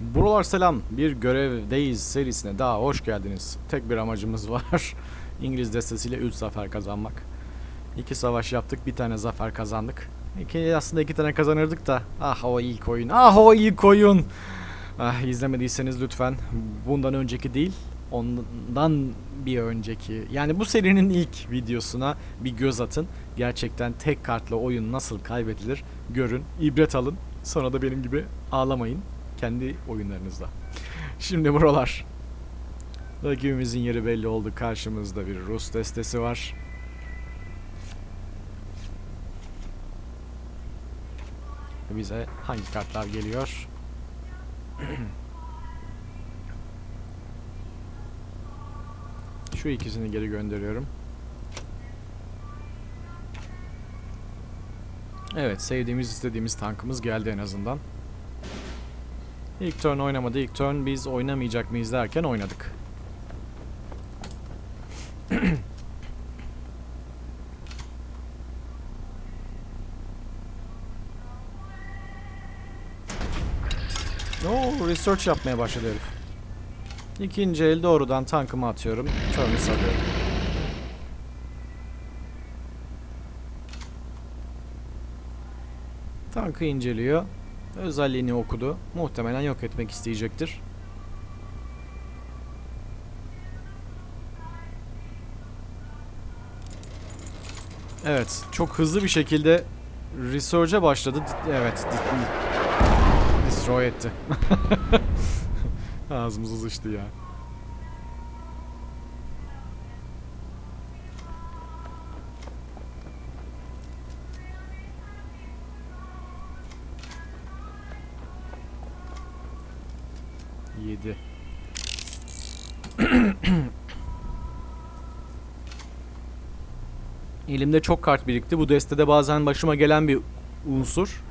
Buralar selam. Bir görevdeyiz serisine daha hoş geldiniz. Tek bir amacımız var. İngiliz destesiyle 3 zafer kazanmak. İki savaş yaptık, bir tane zafer kazandık. İki, aslında iki tane kazanırdık da. Ah o ilk oyun, ah o ilk oyun. Ah, izlemediyseniz lütfen bundan önceki değil, ondan bir önceki. Yani bu serinin ilk videosuna bir göz atın. Gerçekten tek kartla oyun nasıl kaybedilir görün, ibret alın. Sonra da benim gibi ağlamayın kendi oyunlarınızda. Şimdi buralar. Rakibimizin yeri belli oldu. Karşımızda bir Rus destesi var. Bize hangi kartlar geliyor? Şu ikisini geri gönderiyorum. Evet, sevdiğimiz, istediğimiz tankımız geldi en azından. İlk turn oynamadı. İlk turn biz oynamayacak mıyız derken oynadık. Oo, research yapmaya başladı herif. İkinci el doğrudan tankımı atıyorum. Turn'u salıyorum. Tankı inceliyor. Özelliğini okudu. Muhtemelen yok etmek isteyecektir. Evet, çok hızlı bir şekilde research'e başladı. Evet, destroy etti. Ağzımız sıçtı ya. Yedi. Elimde çok kart birikti. Bu destede bazen başıma gelen bir unsur.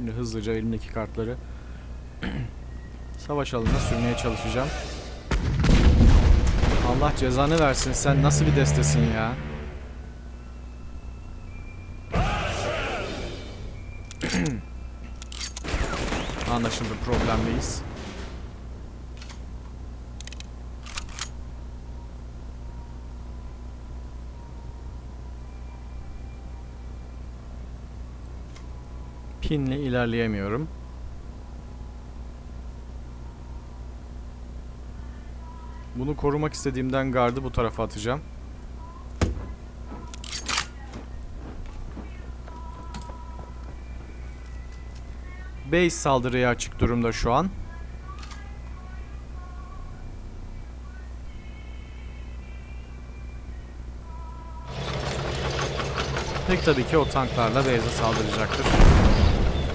Şimdi hızlıca elimdeki kartları savaş alanına sürmeye çalışacağım. Allah cezanı versin sen nasıl bir destesin ya? Anlaşıldı problemdeyiz. Pinle ilerleyemiyorum. Bunu korumak istediğimden gardı bu tarafa atacağım. Base saldırıya açık durumda şu an. Pek tabii ki o tanklarla base'e saldıracaktır.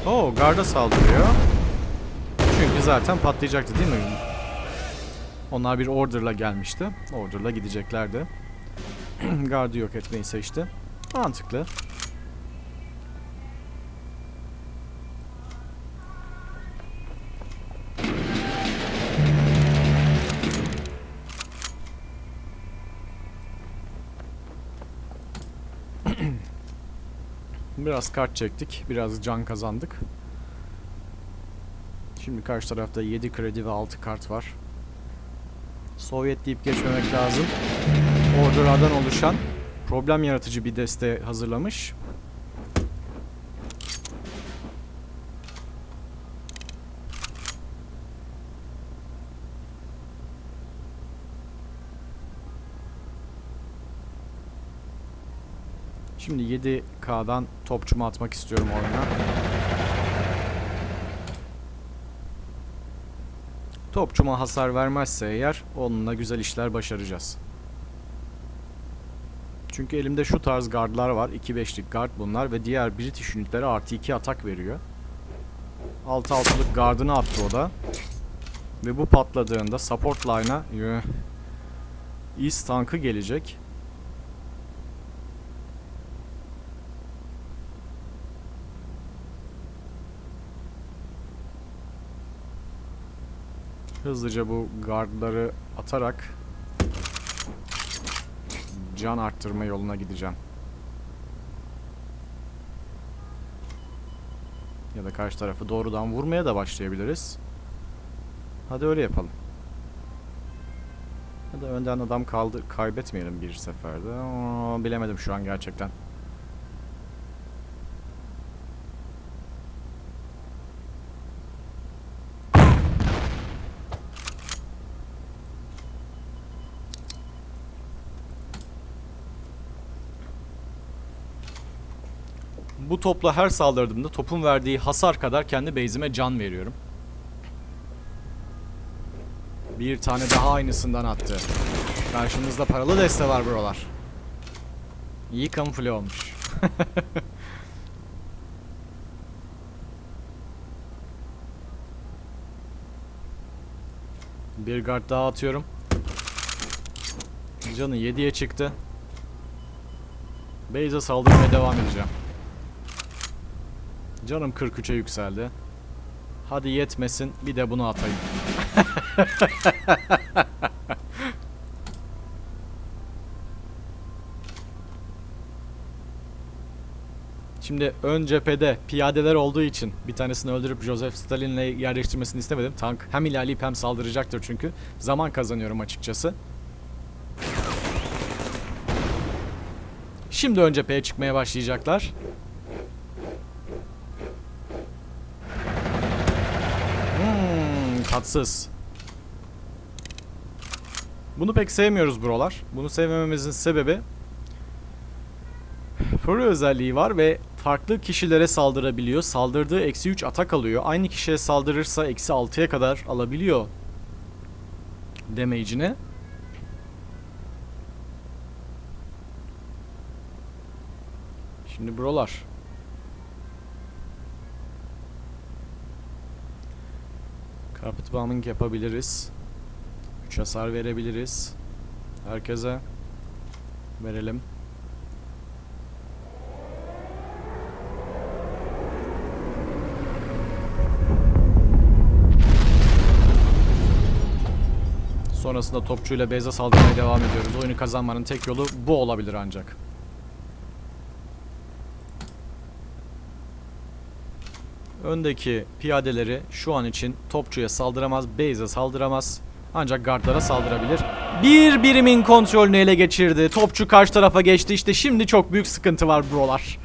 Oo, garda saldırıyor. Çünkü zaten patlayacaktı değil mi? Onlar bir order'la gelmişti. Order'la gideceklerdi. Gardı yok etmeyi seçti. Mantıklı. Biraz kart çektik. Biraz can kazandık. Şimdi karşı tarafta 7 kredi ve 6 kart var. Sovyet deyip geçmemek lazım. Order'lardan oluşan problem yaratıcı bir deste hazırlamış. Şimdi 7K'dan topçumu atmak istiyorum oyuna. Topçuma hasar vermezse eğer onunla güzel işler başaracağız. Çünkü elimde şu tarz gardlar var. 2-5'lik gard bunlar ve diğer British ünitlere artı 2 atak veriyor. 6-6'lık gardını attı o da. Ve bu patladığında support line'a East tankı gelecek. Hızlıca bu gardları atarak can arttırma yoluna gideceğim. Ya da karşı tarafı doğrudan vurmaya da başlayabiliriz. Hadi öyle yapalım. Ya da önden adam kaldı kaybetmeyelim bir seferde. Aa, bilemedim şu an gerçekten. Bu topla her saldırdığımda topun verdiği hasar kadar kendi base'ime can veriyorum. Bir tane daha aynısından attı. Karşımızda paralı deste var buralar. İyi kamufle olmuş. Bir guard daha atıyorum. Canı 7'ye çıktı. Base'e saldırmaya devam edeceğim. Canım 43'e yükseldi. Hadi yetmesin bir de bunu atayım. Şimdi ön cephede piyadeler olduğu için bir tanesini öldürüp Joseph Stalin'le yerleştirmesini istemedim. Tank hem ilerleyip hem saldıracaktır çünkü. Zaman kazanıyorum açıkçası. Şimdi ön cepheye çıkmaya başlayacaklar. Hmm, tatsız. Bunu pek sevmiyoruz buralar. Bunu sevmememizin sebebi Furry özelliği var ve farklı kişilere saldırabiliyor. Saldırdığı eksi 3 atak alıyor. Aynı kişiye saldırırsa eksi 6'ya kadar alabiliyor damage'ini. Şimdi buralar. Carpet bombing yapabiliriz. 3 hasar verebiliriz. Herkese verelim. Sonrasında topçuyla base'e saldırmaya devam ediyoruz. Oyunu kazanmanın tek yolu bu olabilir ancak. Öndeki piyadeleri şu an için topçuya saldıramaz, base'e saldıramaz. Ancak guardlara saldırabilir. Bir birimin kontrolünü ele geçirdi. Topçu karşı tarafa geçti. İşte şimdi çok büyük sıkıntı var brolar.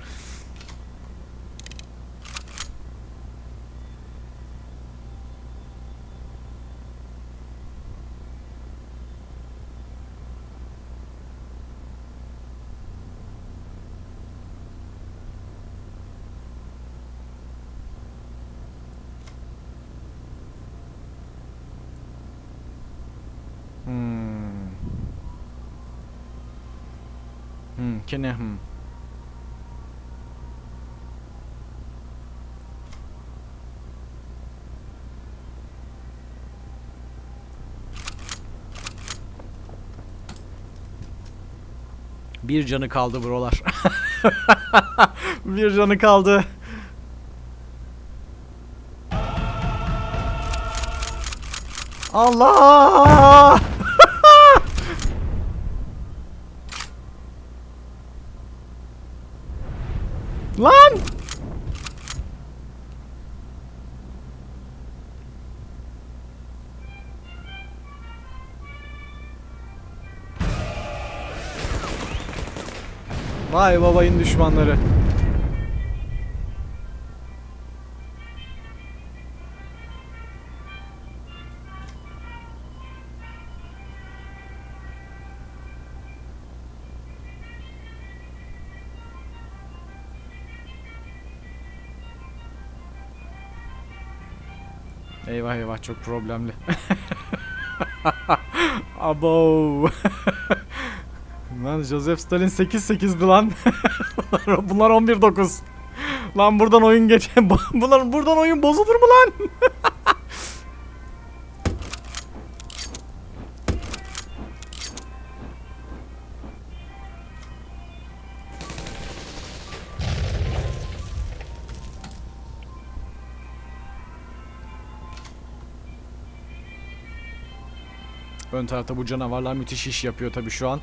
Hmm, kene hmm. Bir canı kaldı brolar. Bir canı kaldı. Allah! Vay babayın düşmanları. Eyvah eyvah çok problemli. Abo. lan Joseph Stalin 8-8'di lan. Bunlar 11-9. Lan buradan oyun geç. Bunlar buradan oyun bozulur mu lan? Ön tarafta bu canavarlar müthiş iş yapıyor tabii şu an.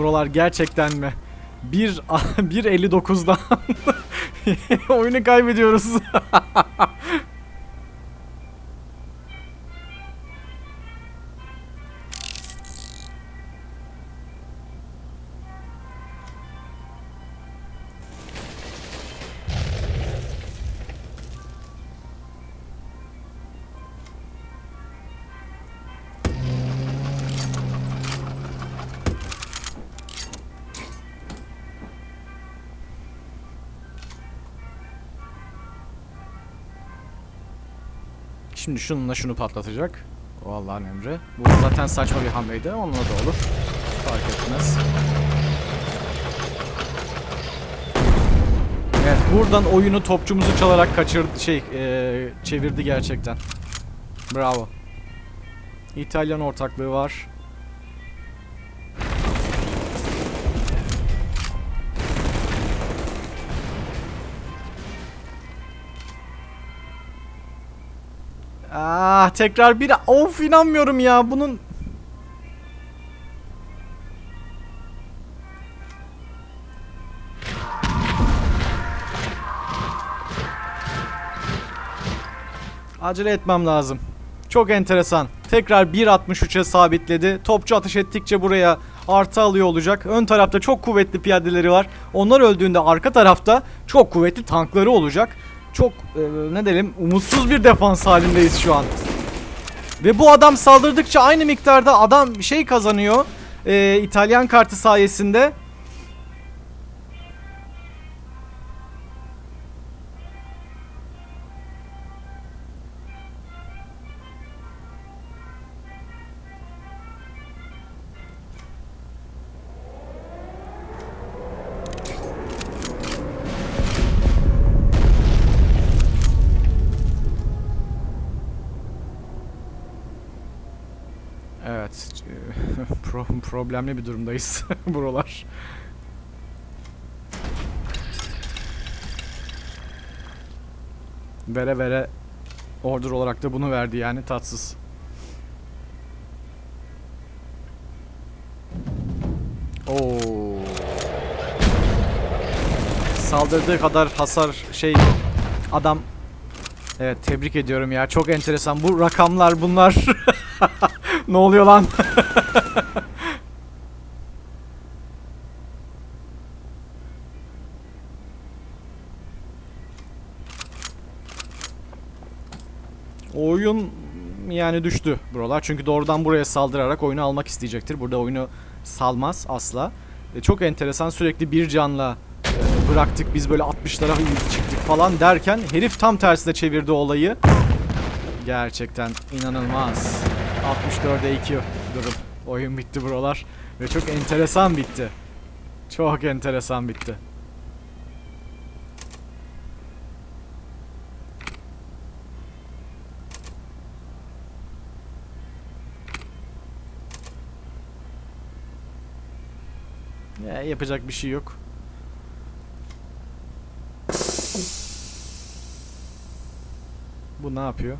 Buralar gerçekten mi? 1 1.59'dan oyunu kaybediyoruz. Şimdi şununla şunu patlatacak. O Allah'ın emri. Bu zaten saçma bir hamleydi. Onunla da olur. Fark etmez. Evet buradan oyunu topçumuzu çalarak kaçırdı şey eee, çevirdi gerçekten. Bravo. İtalyan ortaklığı var. Ah tekrar bir of inanmıyorum ya bunun Acele etmem lazım. Çok enteresan. Tekrar 1.63'e sabitledi. Topçu ateş ettikçe buraya artı alıyor olacak. Ön tarafta çok kuvvetli piyadeleri var. Onlar öldüğünde arka tarafta çok kuvvetli tankları olacak. Çok e, ne diyelim umutsuz bir defans halindeyiz şu an. Ve bu adam saldırdıkça aynı miktarda adam şey kazanıyor. E, İtalyan kartı sayesinde. Evet. pro- problemli bir durumdayız buralar. Vere vere order olarak da bunu verdi yani tatsız. Oo. Saldırdığı kadar hasar şey adam Evet tebrik ediyorum ya çok enteresan bu rakamlar bunlar ne oluyor lan Oyun yani düştü buralar çünkü doğrudan buraya saldırarak oyunu almak isteyecektir. Burada oyunu salmaz asla. E, çok enteresan sürekli bir canla e, bıraktık biz böyle 60'lara çıktık falan derken herif tam tersine çevirdi olayı. Gerçekten inanılmaz. 64'e 2 durum. Oyun bitti buralar ve çok enteresan bitti. Çok enteresan bitti. Ya, yapacak bir şey yok. Bu ne yapıyor?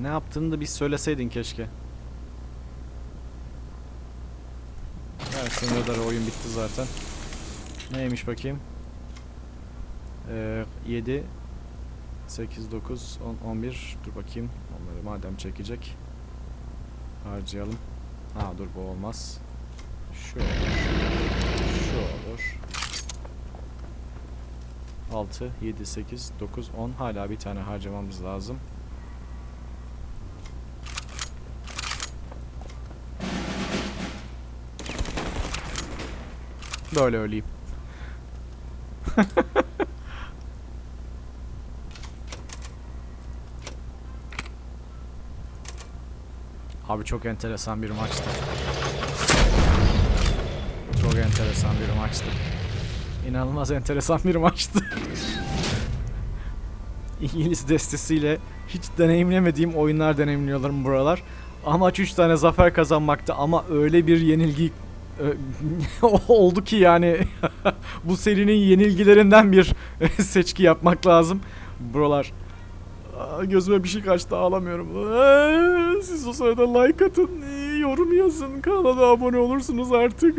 Ne yaptığını da bir söyleseydin keşke. Evet sınırları oyun bitti zaten. Neymiş bakayım? Ee, 7 8 9 10 11 dur bakayım. Onları madem çekecek harcayalım. Ha dur bu olmaz. Şu olur. Şu olur. 6, 7, 8, 9, 10 hala bir tane harcamamız lazım. Böyle öleyim. Abi çok enteresan bir maçtı. Çok enteresan bir maçtı. İnanılmaz enteresan bir maçtı. İngiliz destesiyle hiç deneyimlemediğim oyunlar deneyimliyorlar buralar. Amaç 3 tane zafer kazanmaktı ama öyle bir yenilgi oldu ki yani bu serinin yenilgilerinden bir seçki yapmak lazım. Buralar Aa, gözüme bir şey kaçtı ağlamıyorum. Siz o sırada like atın, yorum yazın, kanala abone olursunuz artık.